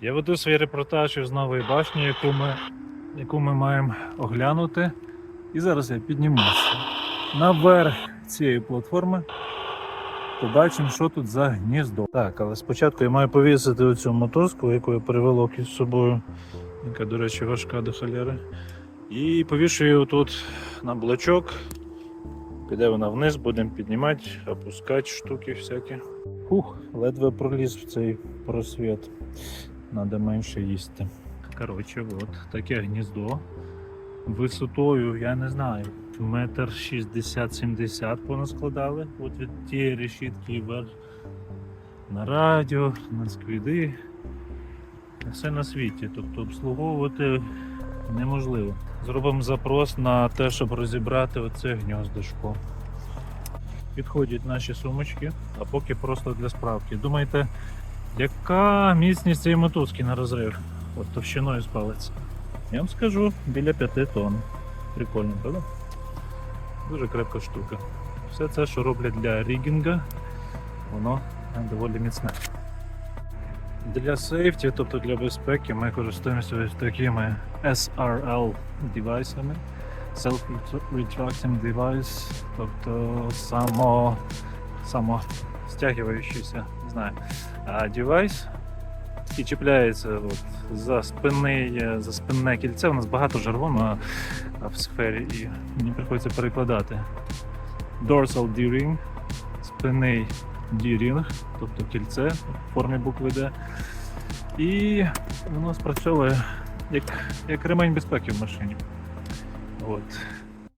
Я веду свій репортаж із нової башні, яку ми, яку ми маємо оглянути. І зараз я піднімуся наверх цієї платформи. Побачимо, що тут за гніздо. Так, але спочатку я маю повісити оцю мотузку, яку я привелок із собою, яка, до речі, важка до халяри. І повішую тут на блочок. Піде вона вниз, будемо піднімати, опускати штуки всякі. Фух, ледве проліз в цей просвіт. Надо менше їсти. Коротше, от таке гніздо. Висотою, я не знаю, метр 60-70 понаскладали. От від тієї решітки і вверх. На радіо, на сквіди. Все на світі. Тобто обслуговувати неможливо. Зробимо запрос на те, щоб розібрати оце гніздочко. Підходять наші сумочки, а поки просто для справки. Думаєте, яка міцність цієї мотузки на розрив? От товщиною з палець. Я вам скажу, біля 5 тонн. Прикольно, правда? Дуже крепка штука. Все це, що роблять для рігінга, воно доволі міцне. Для сейфті, тобто для безпеки, ми користуємося ось такими SRL девайсами. Self-retracting device, тобто само, само стягуючийся, не знаю, девайс і чіпляється от, за, спинний, за спинне кільце. У нас багато жаргону в сфері і мені приходиться перекладати. Dorsal D-ring, спинний D-ring, тобто кільце в формі букви D. І воно спрацьовує як, як ремень безпеки в машині. От.